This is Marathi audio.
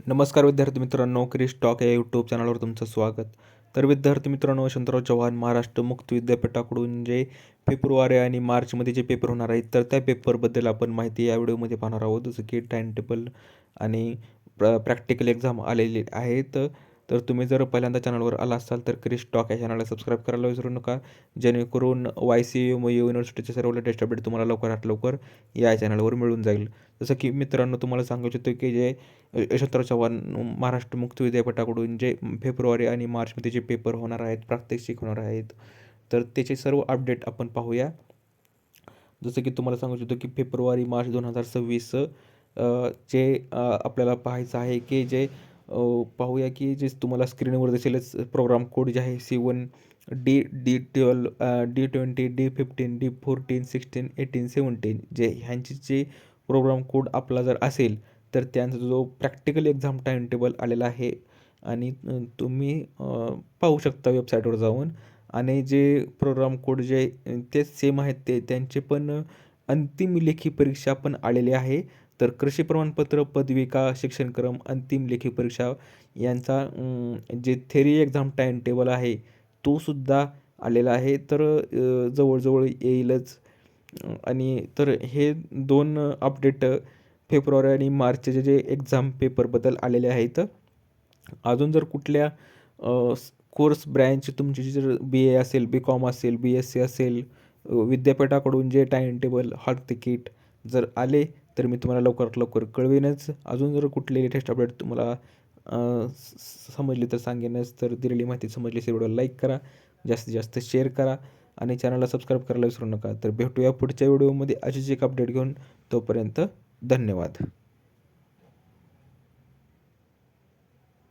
नमस्कार विद्यार्थी मित्रांनो क्रिश टॉक या यूट्यूब चॅनलवर तुमचं स्वागत. तर विद्यार्थी मित्रांनो शंतराव चव्हाण महाराष्ट्र मुक्त विद्यापीठाकडून जे फेब्रुवारी आणि मार्चमध्ये जे पेपर होणार आहेत तर त्या पेपरबद्दल आपण माहिती या व्हिडिओमध्ये पाहणार आहोत. जसं की टाईम टेबल आणि प्र प्रॅक्टिकल एक्झाम आलेली आहेत. तर तुम्ही जर पहिल्यांदा चॅनलवर आला असाल तर क्रिश टॉक या चॅनलला सबस्क्राईब करायला विसरू नका. जेणेकरून वाय सी यू युनिव्हर्सिटीचे सर्व लेटेस्ट अपडेट तुम्हाला लवकरात लवकर या चॅनलवर मिळून जाईल. जसं की मित्रांनो तुम्हाला सांगू इच्छितो की जे यशवंतराव चव्हाण महाराष्ट्र मुक्त विद्यापीठाकडून जे फेब्रुवारी आणि मार्चमध्ये जे पेपर होणार आहेत प्रात्यक्षिक होणार आहेत तर त्याचे सर्व अपडेट आपण पाहूया. जसं की तुम्हाला सांगू इच्छितो की फेब्रुवारी मार्च दोन हजार सव्वीस जे आपल्याला पाहायचं आहे की जे पाहूया की जे तुम्हाला स्क्रीनवर दिसेलच प्रोग्राम कोड जे आहे C one D D twelve D twenty D fifteen D fourteen sixteen eighteen seventeen जे ह्यांचे जे प्रोग्राम कोड आपला जर असेल तर त्यांचा जो प्रॅक्टिकल एक्झाम टाईम टेबल आलेला आहे आणि तुम्ही पाहू शकता वेबसाईटवर जाऊन. आणि जे प्रोग्राम कोड जे तेच सेम आहेत ते त्यांचे पण अंतिम लेखी परीक्षा पण आलेली आहे. तर कृषी प्रमाणपत्र पदविका शिक्षणक्रम अंतिम लेखी परीक्षा यांचा जे थेरी एक्झाम टाईम टेबल आहे तो सुद्धा आलेला आहे. तर जवळजवळ येईलच. आणि तर हे दोन अपडेट फेब्रुवारी आणि मार्चचे जे एक्झाम पेपरबद्दल आलेले आहेत. अजून जर कुठल्या कोर्स ब्रँच तुमची जर बी ए असेल बी कॉम असेल बी एस सी असेल विद्यापीठाकडून जे टाईम टेबल हॉल तिकीट जर आले तर मी तुम्हाला लवकरात लवकर कळवेनच. अजून जर कुठले लेटेस्ट अपडेट तुम्हाला समजली तर सांगेनच तर दिलेली माहिती समजली असेल एवढं लाईक करा. जास्तीत जास्त शेअर करा. आणि चॅनलला सबस्क्राईब करायला विसरू नका. तर भेटूया पुढच्या व्हिडिओमध्ये अशीच एक अपडेट घेऊन. तोपर्यंत धन्यवाद.